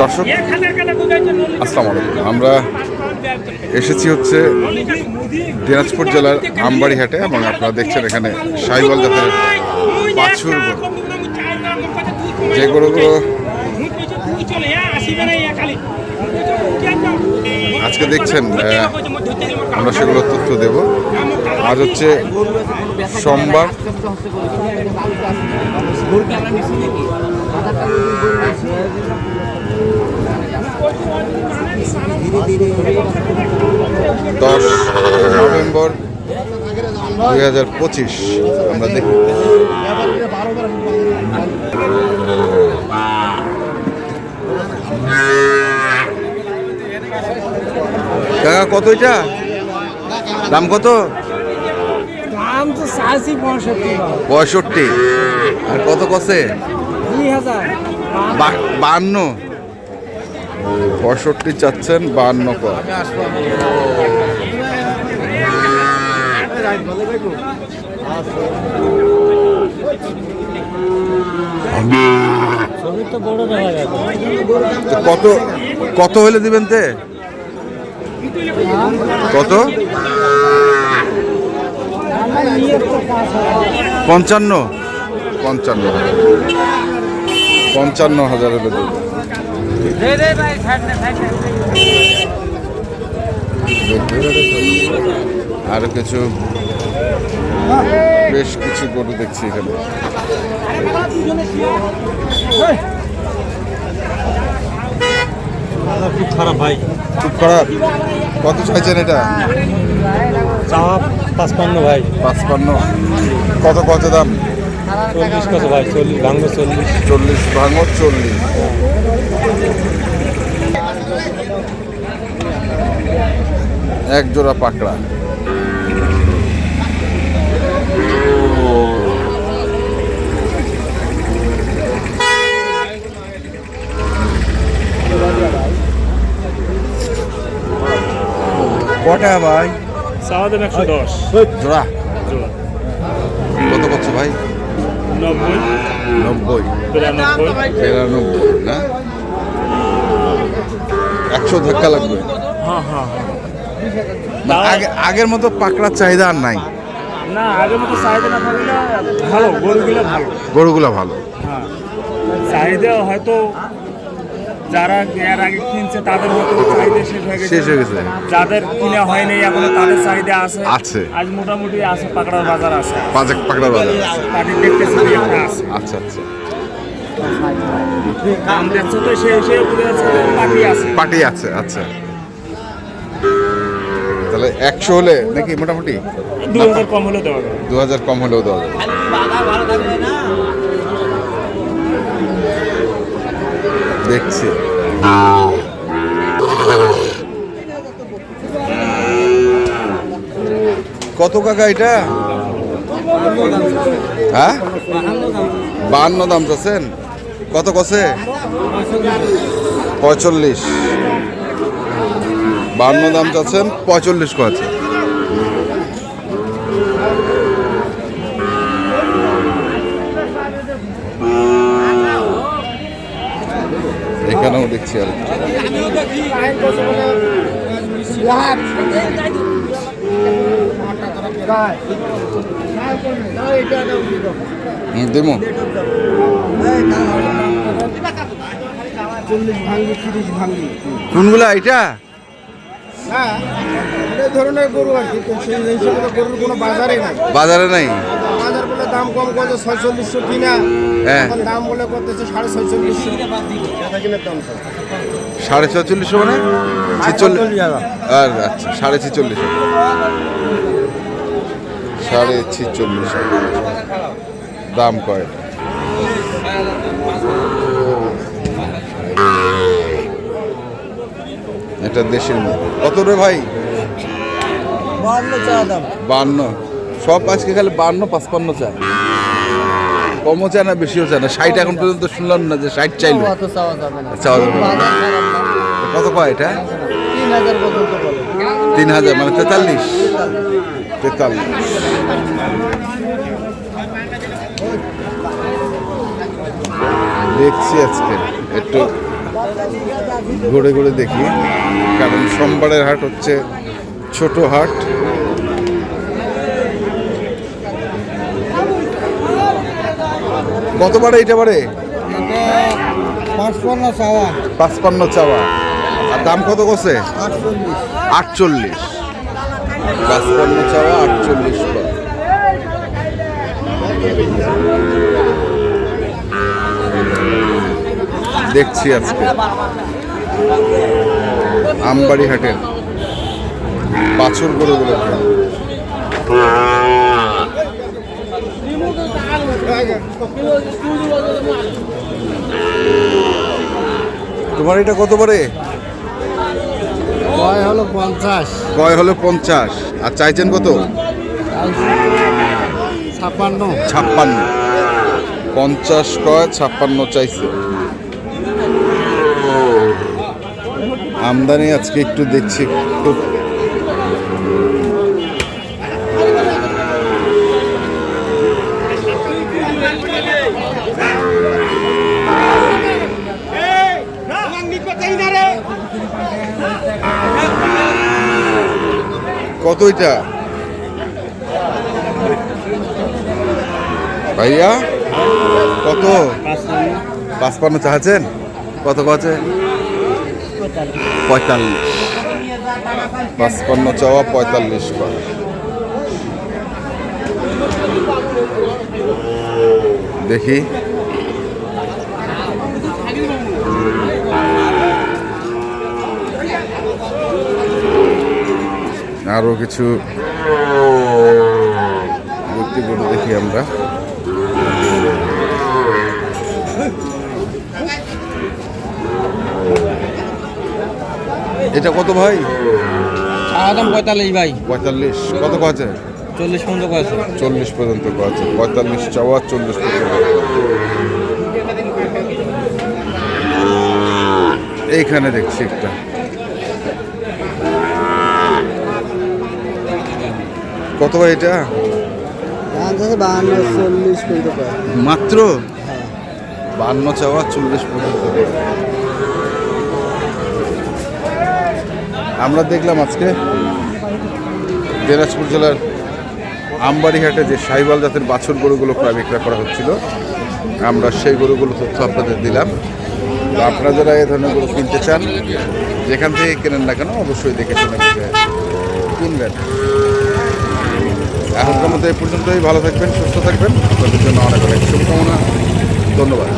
দর্শক আসসালামু আলাইকুম আমরা এসেছি হচ্ছে দিনাজপুর জেলার আমবাড়িহাটে এবং আপনারা দেখছেন এখানে সাইবল জাতের বাছুর গরু। যে গরুগুলো আজকে দেখছেন আমরা সেগুলোর তথ্য দেব। আজ হচ্ছে সোমবার। দশ নভেম্বর দুই হাজার পঁচিশ আমরা দেখি। কাকা কত এটা? দাম কত? দাম তো চাইছি পঁয়ষট্টি। পঁয়ষট্টি। আর কত কষে? দুই হাজার। বান্ন। পঁয়ষট্টি চাচ্ছেন, বান্ন কত কত হলে দিবেন তে? কত? পঞ্চান্ন। পঞ্চান্ন। পঞ্চান্ন হাজার হলে দেবো আরও কিছু বেশ কিছু গরু দেখছি এখানে। খুব খারাপ ভাই। খুব খারাপ? কত চাইছেন এটা? চাওয়া পাঁচপান্ন ভাই। পাঁচপান্ন। কত কত দাম? চল্লিশ কত ভাই? চল্লিশ ভাঙবে চল্লিশ। চল্লিশ ভাঙর চল্লিশ। এক জোড়া পাকড়া। কটা ভাই? দেবে একশো দশ। জোড়া। কত করছ ভাই? নব্বই। নব্বই। বিরানব্বই। বিরানব্বই না? একশো ধাক্কা লাগবে। হ্যাঁ হ্যাঁ মানে আগে আগের মতো পাকড়ার চাহিদা আর নাই। না আগের মতো চাহিদা না থাকলে ভালো গরুগুলো ভালো। গরুগুলো ভালো। হ্যাঁ চাহিদা হয়তো যারা এর আগে কিনছে তাদের হয়তো চাহিদা শেষ হয়ে গেছে। শেষ হয়ে গেছে। যাদের কিনা হয়নি এখনও তাদের চাহিদা আছে। আছে। আজ মোটামুটি আছে পাকড়ার বাজার আছে। পাকড়ার বাজার আছে। তাদের দেখতেছি আছে। আচ্ছা আচ্ছা। পাটি আছে আচ্ছা। তাহলে একশো হলে নাকি মোটামুটি? দু হাজার কম হলে দেওয়া যাবে। দু হাজার কম হলেও দেওয়া যাবে। দেখছি। কত কাকা এটা? হ্যাঁ? বাহান্ন দাম চাচ্ছেন? কত কষে? পঁয়চল্লিশ। বাহান্ন দাম চাচ্ছেন পঁয়তাল্লিশ কছে এখানেও দেখছি আর দেবো। তিরিশ ভাঙ্গি কোনগুলা এটা? হ্যাঁ বাজারে নাই। দাম কম ছয়চল্লিশশো হ্যাঁ। দাম বলে সাড়ে ছয়চল্লিশশো সাড়ে ছচল্লিশশো মানে আর আচ্ছা সাড়ে ছেচল্লিশ। সাড়ে ছেচল্লিশ। দাম কয়? এটা দেশের মধ্যে। কত রে ভাই? বান্ন সব আজকে খালি বান্ন পাঁচপান্ন চায়। কমও চায় না বেশিও চায় না। ষাট এখন পর্যন্ত শুনলাম না যে ষাট চাইলো। চাওয়া যাবে না। কত কয় এটা? তিন হাজার মানে তেতাল্লিশ। তেতাল্লিশ। দেখছি আজকে। একটু ঘুরে ঘুরে দেখি। কারণ সোমবারের হাট হচ্ছে ছোট হাট। কত বারে এটা বারে পাঁচপন্ন চাওয়া। পাঁচপান্ন চাওয়া। আর দাম কত করছে আটচল্লিশ। পাঁচপান্ন চাওয়া আটচল্লিশ। দেখছি আজকে। আমবাড়ি হাটের বাছুর গরুগুলোকে তোমার এটা কত পারে কয় হলো পঞ্চাশ? কয় হলো পঞ্চাশ? আর চাইছেন কত? ছাপ্পান্ন। ছাপ্পান্ন। পঞ্চাশ কয় ছাপ্পান্ন চাইছে। আমদানি আজকে একটু দেখছি খুব। কত এটা? ভাইয়া, কত? পাঁচপান্ন চাচ্ছেন কত আছে পঁয়তাল্লিশ। পাঁচপান্ন চাওয়া, পঁয়তাল্লিশ করে। দেখি। আরও কিছু দেখি আমরা। এটা কত ভাই? আদাম পঁয়তাল্লিশ ভাই। পঁয়তাল্লিশ। কত আছে চল্লিশ পর্যন্ত কয়েছে। চল্লিশ পর্যন্ত আছে পঁয়তাল্লিশ চাওয়া চল্লিশ পর্যন্ত। এইখানে দেখছি একটা। কত ভাই এটা? মাত্র? বান্ন চাওয়া চল্লিশ পর্যন্ত। আমরা দেখলাম আজকে দিনাজপুর জেলার আমবাড়িহাটে যে সাইবাল জাতের বাছুর গরুগুলো প্রায় বিক্রয় করা হচ্ছিল, আমরা সেই গরুগুলো তথ্য আপনাদের দিলাম। তো আপনারা যারা এ ধরনের গরু কিনতে চান, যেখান থেকে কেনেন না কেন, অবশ্যই দেখে শুনে কিনবেন। এখনকার মতো এ পর্যন্তই, ভালো থাকবেন, সুস্থ থাকবেন। আপনাদের জন্য অনেক অনেক শুভকামনা। ধন্যবাদ।